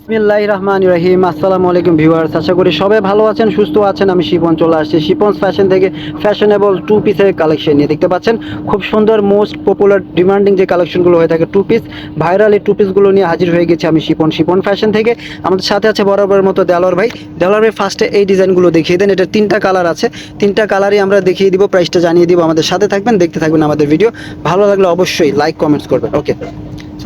বিসমিল্লাহ রহমান রহিম। আসসালামু আলাইকুম ভিউয়ার্স, আশা করি সবাই ভালো আছেন, সুস্থ আছেন। আমি শিপন চলে আসছি। শিপন ফ্যাশন থেকে ফ্যাশনেবল টু পিসের কালেকশন নিয়ে দেখতে পাচ্ছেন। খুব সুন্দর মোস্ট পপুলার ডিমান্ডিং যে কালেকশনগুলো হয়ে থাকে টু পিস ভাইরাল এই টু পিসগুলো নিয়ে হাজির হয়ে গেছি আমি শিপন। শিপন ফ্যাশন থেকে আমাদের সাথে আছে বরাবরের মতো দেলোয়ার ভাই। দেলোয়ার ভাই ফার্স্টে এই ডিজাইনগুলো দেখিয়ে দেন। এটা তিনটা কালার আছে। তিনটা কালারই আমরা দেখিয়ে দিব প্রাইসটা জানিয়ে দিব। আমাদের সাথে থাকবেন, দেখতে থাকবেন আমাদের ভিডিও ভালো লাগলে অবশ্যই লাইক কমেন্টস করবেন। ওকে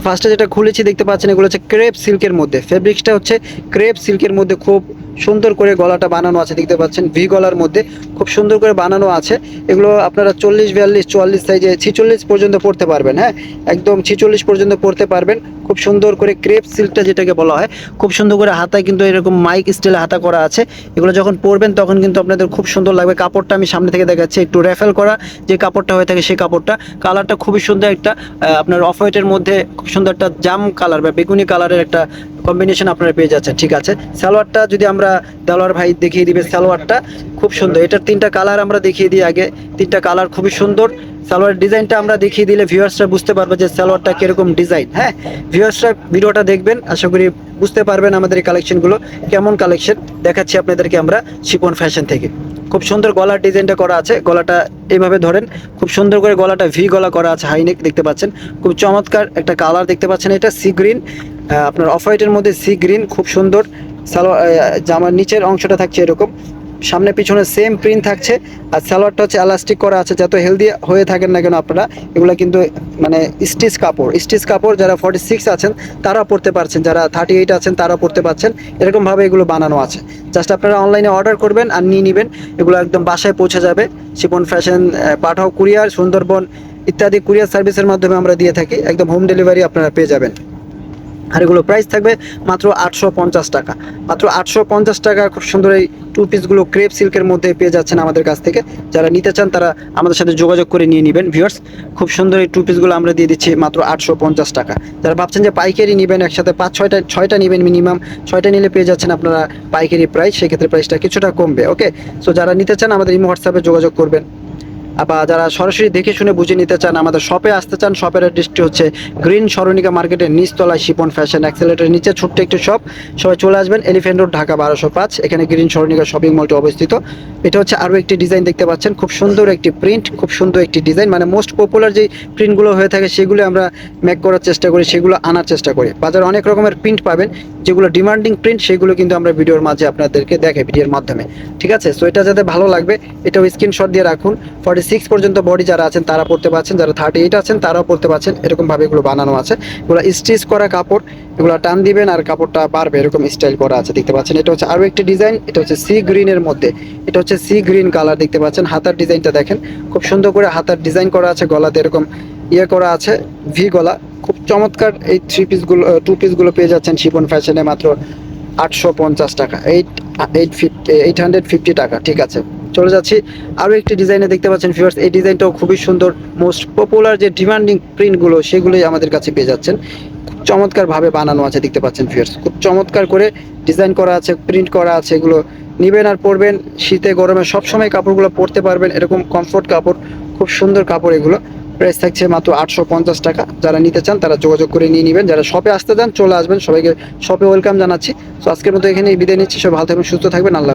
ফার্স্টে যেটা খুলেছি দেখতে পাচ্ছেন, এগুলো হচ্ছে ক্রেপ সিল্কের মধ্যে। ফেব্রিক্সটা হচ্ছে ক্রেপ সিল্কের মধ্যে খুব সুন্দর করে গলাটা বানানো আছে, দেখতে পাচ্ছেন? ভি গলার মধ্যে খুব সুন্দর করে বানানো আছে। এগুলো আপনারা চল্লিশ, বিয়াল্লিশ, চুয়াল্লিশ সাইজে ছিচল্লিশ পর্যন্ত পড়তে পারবেন হ্যাঁ? একদম ছিচল্লিশ পর্যন্ত পড়তে পারবেন। খুব সুন্দর করে ক্রেপ সিল্কটা যেটাকে বলা হয়, খুব সুন্দর করে হাতায় কিন্তু এরকম মাইক স্টাইলে হাতা করা আছে। এগুলো যখন পরবেন তখন কিন্তু আপনাদের খুব সুন্দর লাগবে। কাপড়টা আমি সামনে থেকে দেখাচ্ছি, একটু র্যাফেল করা যে কাপড়টা হয়ে থাকে সেই কাপড়টা। কালারটা খুবই সুন্দর একটা আপনার অফ হোয়াইটের মধ্যে খুব সুন্দর একটা জাম কালার বা বেগুনি কালারের একটা কম্বিনেশন আপনারা পেয়ে যাচ্ছেন, ঠিক আছে? সালোয়ারটা যদি আমরা দেলোয়ার ভাই দেখিয়ে দিবে সালোয়ারটা। খুব সুন্দর। এটার তিনটা কালার আমরা দেখিয়ে দিই আগে। তিনটা কালার খুবই সুন্দর। সালোয়ার ডিজাইনটা আমরা দেখিয়ে দিলে ভিউয়ার্সরা বুঝতে পারবে যে সালোয়ারটা কীরকম ডিজাইন। হ্যাঁ? ভিউয়ার্সরা ভিডিওটা দেখবেন। আশা করি বুঝতে পারবেন আমাদের এই কালেকশনগুলো। কেমন কালেকশন? দেখাচ্ছি আপনাদেরকে আমরা শিপন ফ্যাশন থেকে। খুব সুন্দর গলার ডিজাইনটা করা আছে। গলাটা এইভাবে ধরেন। খুব সুন্দর করে গলাটা ভি গলা করা আছে হাইনেক দেখতে পাচ্ছেন। খুব চমৎকার একটা কালার দেখতে পাচ্ছেন। এটা সি গ্রিন আপনার অফ হোয়াইটের মধ্যে সি গ্রিন খুব সুন্দর। সালোয়ার জামার নিচের অংশটা থাকছে এরকম। সামনে পিছনে সেম প্রিন্ট থাকছে। আর সালোয়ারটা হচ্ছে এলাস্টিক করা আছে, যত হেলদি হয়ে থাকেন না কেন আপনারা, এগুলো কিন্তু মানে স্টিচ কাপড়। স্টিচ কাপড় যারা ফর্টি সিক্স আছেন, তারা পড়তে পারছেন। যারা থার্টি এইট আছেন, তারা পড়তে পারছেন। এরকমভাবে এগুলো বানানো আছে। জাস্ট আপনারা অনলাইনে অর্ডার করবেন আর নিয়ে নেবেন। এগুলো একদম বাসায় পৌঁছে যাবে। শিপন ফ্যাশন পাঠাও কুরিয়ার, সুন্দরবন ইত্যাদি কুরিয়ার সার্ভিসের মাধ্যমে আমরা দিয়ে থাকি। একদম হোম ডেলিভারি আপনারা পেয়ে যাবেন। আর এগুলো প্রাইস থাকবে মাত্র আটশো পঞ্চাশ টাকা। মাত্র আটশো পঞ্চাশ টাকা খুব সুন্দর এই টু পিসগুলো ক্রেপ সিল্কের মধ্যে পেয়ে যাচ্ছেন আমাদের কাছ থেকে। যারা নিতে চান তারা আমাদের সাথে যোগাযোগ করে নিয়ে নেবেন ভিউয়ার্স খুব সুন্দর এই টু পিসগুলো আমরা দিয়ে দিচ্ছি মাত্র আটশো পঞ্চাশ টাকা। যারা ভাবছেন যে পাইকারি নেবেন, একসাথে পাঁচ, ছয়টা ছয়টা নেবেন মিনিমাম ছয়টা নিলে পেয়ে যাচ্ছেন আপনারা পাইকারি প্রাইস সেক্ষেত্রে প্রাইসটা কিছুটা কমবে ওকে সো যারা নিতে চান আমাদের ইমো হোয়াটসঅ্যাপে যোগাযোগ করবেন। বা যারা সরাসরি দেখে শুনে বুঝে নিতে চান, আমাদের শপে আসতে চান শপের অ্যাড্রেসটি হচ্ছে গ্রিন সরণিকা মার্কেটের নিচতলায় শিপন ফ্যাশন অ্যাক্সেলেটারের নিচে ছোট্ট একটি শপ সবাই চলে আসবেন এলিফেন্ট রোড ঢাকা বারোশো পাঁচ, এখানে গ্রিন সরণিকা শপিং মলটি অবস্থিত। এটা হচ্ছে আরও একটি ডিজাইন দেখতে পাচ্ছেন, খুব সুন্দর একটি প্রিন্ট খুব সুন্দর একটি ডিজাইন মানে মোস্ট পপুলার যে প্রিন্টগুলো হয়ে থাকে, সেগুলো আমরা মেক করার চেষ্টা করি, সেগুলো আনার চেষ্টা করি। বাজারে অনেক রকমের প্রিন্ট পাবেন, যেগুলো ডিমান্ডিং প্রিন্ট সেগুলো কিন্তু আমরা ভিডিওর মাঝে আপনাদেরকে দেখে ভিডিওর মাধ্যমে। ঠিক আছে? সো এটা যাতে ভালো লাগবে, এটাও স্ক্রিনশট দিয়ে রাখুন। ফর্টি সিক্স পর্যন্ত বডি যারা আছেন, তারা পড়তে পারছেন, যারা থার্টি এইট আছেন, তারাও পড়তে পারছেন। এরকমভাবে এগুলো বানানো আছে। এগুলো স্টিচ করা কাপড়, এগুলো টান দিবেন আর কাপড়টা পারবে এরকম স্টাইল করা আছে, দেখতে পাচ্ছেন। এটা হচ্ছে আরও একটি ডিজাইন এটা হচ্ছে সি গ্রিনের মধ্যে। এটা হচ্ছে সি গ্রিন কালার দেখতে পাচ্ছেন। হাতার ডিজাইনটা দেখেন। খুব সুন্দর করে হাতার ডিজাইন করা আছে, গলাতে এরকম ইয়ে করা আছে ভি গলা। খুব চমৎকার এই থ্রি পিসগুলো টু পিসগুলো পেয়ে যাচ্ছেন শিপন ফ্যাশনে মাত্র আটশো পঞ্চাশ টাকা eight eight fifty eight hundred fifty টাকা, ঠিক আছে। চলে যাচ্ছি। আরও একটি ডিজাইনে দেখতে পাচ্ছেন ফিওর্স এই ডিজাইনটাও খুবই সুন্দর মোস্ট পপুলার যে ডিমান্ডিং প্রিন্টগুলো সেগুলোই আমাদের কাছে পেয়ে যাচ্ছেন। খুব চমৎকারভাবে বানানো আছে, দেখতে পাচ্ছেন ফিওর্স খুব চমৎকার করে ডিজাইন করা আছে প্রিন্ট করা আছে, এগুলো নিবেন আর পরবেন। শীতে, গরমে সবসময় কাপড়গুলো পরতে পারবেন, এরকম কমফোর্ট কাপড়, খুব সুন্দর কাপড় এগুলো। প্রাইস থাকছে মাত্র আটশো পঞ্চাশ টাকা। যারা নিতে চান, তারা যোগাযোগ করে নিয়ে নেবেন। যারা শপে আসতে চান, চলে আসবেন। সবাইকে শপে ওয়েলকাম জানাচ্ছি। তো আজকের মতো এখানে বিদায় নিচ্ছি। সব ভালো থাকবেন, সুস্থ থাকবেন। আল্লাহ